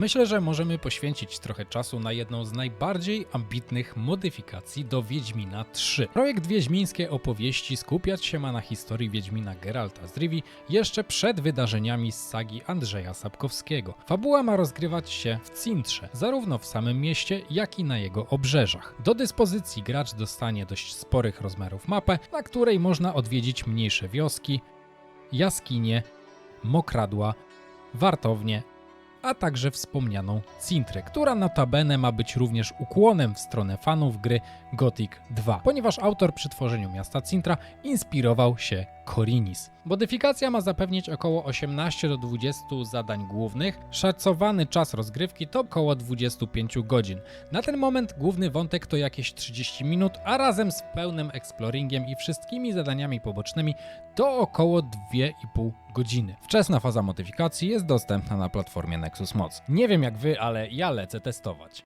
Myślę, że możemy poświęcić trochę czasu na jedną z najbardziej ambitnych modyfikacji do Wiedźmina 3. Projekt Wiedźmińskie opowieści skupiać się ma na historii Wiedźmina Geralta z Rivi jeszcze przed wydarzeniami z sagi Andrzeja Sapkowskiego. Fabuła ma rozgrywać się w Cintrze, zarówno w samym mieście, jak i na jego obrzeżach. Do dyspozycji gracz dostanie dość sporych rozmiarów mapę, na której można odwiedzić mniejsze wioski, jaskinie, mokradła, wartownie, a także wspomnianą Cintrę, która notabene ma być również ukłonem w stronę fanów gry Gothic 2, ponieważ autor przy tworzeniu miasta Cintra inspirował się Korinis. Modyfikacja ma zapewnić około 18 do 20 zadań głównych. Szacowany czas rozgrywki to około 25 godzin. Na ten moment główny wątek to jakieś 30 minut, a razem z pełnym exploringiem i wszystkimi zadaniami pobocznymi to około 2,5 godziny. Wczesna faza modyfikacji jest dostępna na platformie Nexus Mods. Nie wiem jak wy, ale ja lecę testować.